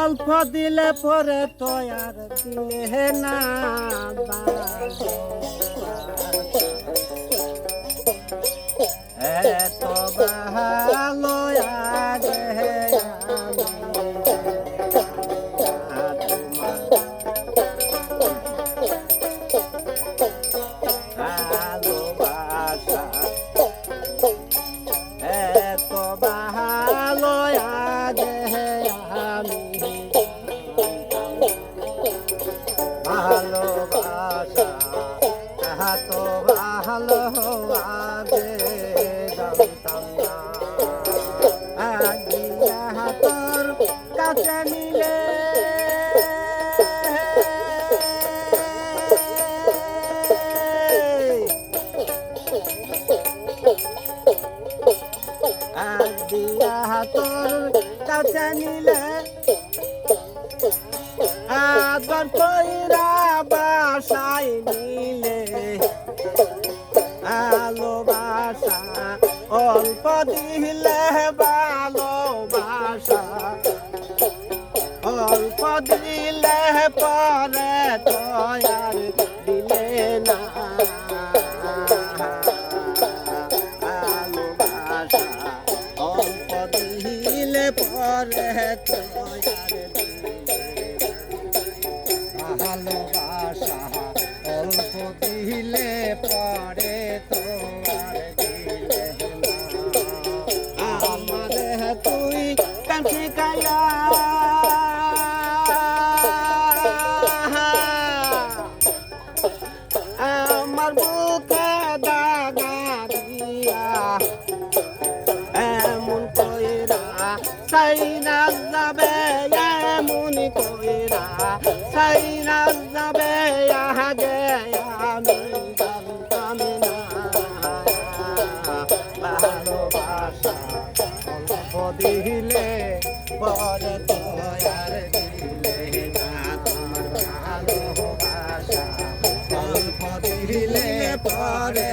অল্প দিলে পরে তো আর দিলে না। এত ভালো আগে আমি ভালোবাসা এত ভালো দিয়া তোর কাছে নিলে আদর কইরা বাসায় নিলে। ভালোবাসা অল্প দিলে ভালোবাসা অল্প দিলে পরে তয়ার ভালোবাসা অল্প দিলে পরে তোমার তুই কাছে কায়া দিলে পরে তয়ার দিলে ভালোবাসা অল্প দিলে পরে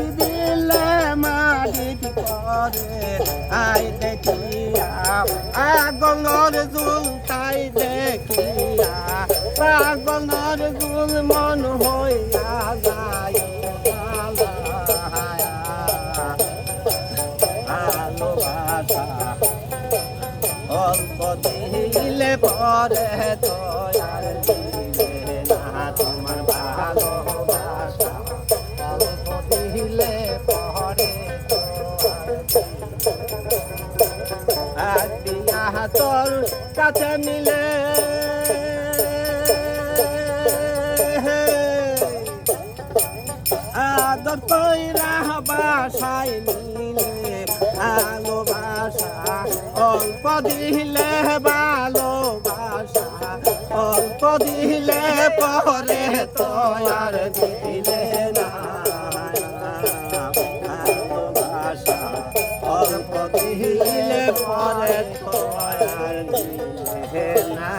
কি গাছে ধরে আখি দিলে মাটিত পরে আই দেখিয়া তাই দেখিয়া মন যায় অল্প দিলে পরে না তোমার ভালোবাসা তোর কাছে মিলে। আদর তৈরা বাসায় নিলে ভালোবাসা অল্প দিলে ভালোবাসা অল্প দিলে পরে তয়ার দিলে না। นนา